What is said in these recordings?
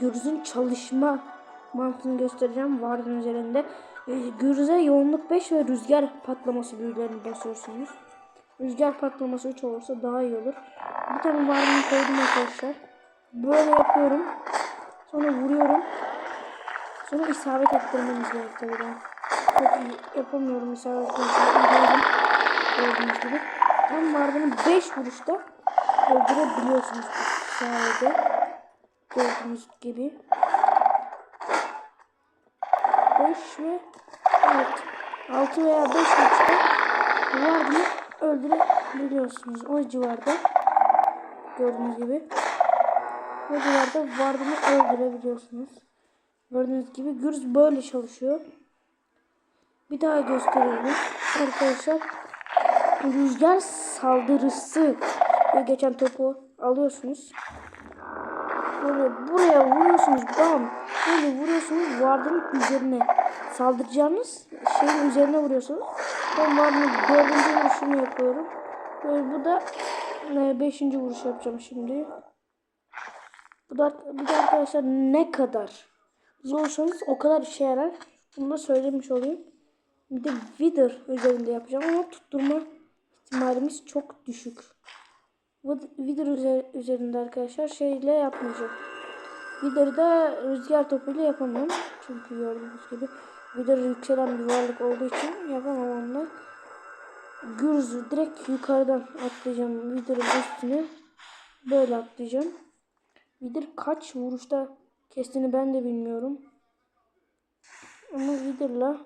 Gürz'ün çalışma mantığını göstereceğim Vardın üzerinde. Ee, Gürz'e yoğunluk 5 ve rüzgar patlaması büyülerini basıyorsunuz. Rüzgar patlaması 3 olursa daha iyi olur. Bir tane Vardın'ı koydum arkadaşlar. Böyle yapıyorum. Sonra vuruyorum. Sonra isabet ettirmemiz gerek tabii ben. Çok iyi yapamıyorum isabet ettirmeyi. Gördüğünüz gibi. Tam Vardın'ı 5 vuruşta öldürebiliyorsunuz bu sayede. Gördüğünüz gibi. 5 ve evet, 6 veya 5 maçta Vardın'ı öldürebiliyorsunuz. O civarda gördüğünüz gibi. O civarda Vardın'ı öldürebiliyorsunuz. Gördüğünüz gibi Gürz böyle çalışıyor. Bir daha gösterelim. Arkadaşlar rüzgar saldırısı geçen topu alıyorsunuz. Böyle buraya vuruyorsunuz bam. Böyle vuruyorsunuz vardığın üzerine. Saldıracağınız şeyin üzerine vuruyorsunuz. Ben vardığın dördüncü vuruşumu yapıyorum. Böyle bu da e, beşinci vuruş yapacağım şimdi. Bu da, bu da arkadaşlar ne kadar zorsanız o kadar işe yarar. Bunu da söylemiş olayım. Bir de Wither üzerinde yapacağım ama tutturma ihtimalimiz çok düşük. Wither üzer- üzerinde arkadaşlar şeyle yapmayacağım. Wither'da rüzgar topuyla yapamam. Çünkü gördüğünüz gibi Wither yükselen bir varlık olduğu için yapamam onunla. Gürzü direkt yukarıdan atlayacağım Wither'ın üstüne. Böyle atlayacağım. Wither kaç vuruşta kestiğini ben de bilmiyorum. Ama Wither'la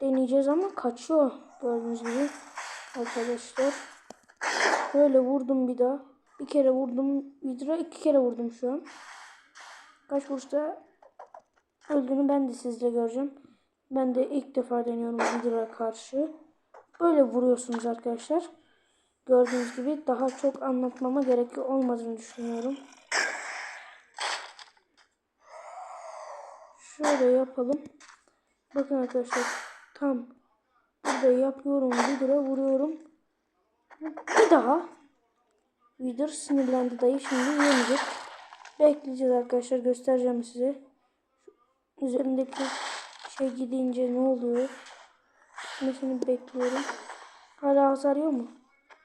deneyeceğiz ama kaçıyor gördüğünüz gibi arkadaşlar. Böyle vurdum bir daha. Bir kere vurdum Wither'a iki kere vurdum şu an. Kaç vuruşta öldüğünü ben de sizle göreceğim. Ben de ilk defa deniyorum Wither'a karşı. Böyle vuruyorsunuz arkadaşlar. Gördüğünüz gibi daha çok anlatmama gerek olmadığını düşünüyorum. Şöyle yapalım. Bakın arkadaşlar tam burada yapıyorum Wither'a vuruyorum. Daha Wither sinirlendi dayı şimdi yemeyecek. Bekleyeceğiz arkadaşlar göstereceğim size. Şu üzerindeki şey gidince ne oluyor? Gitmesini bekliyorum. Hala hasar mu?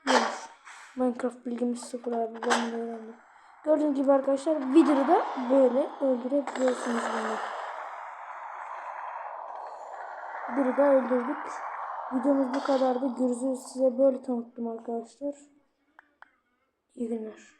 Yiyormuş. Minecraft bilgimiz sıfır abi ben de öğrendim. Gördüğünüz gibi arkadaşlar Wither'ı da böyle öldürebiliyorsunuz bunu. Wither'ı da öldürdük. Videomuz bu kadardı. Gürzü size böyle tanıttım arkadaşlar. İyi günler.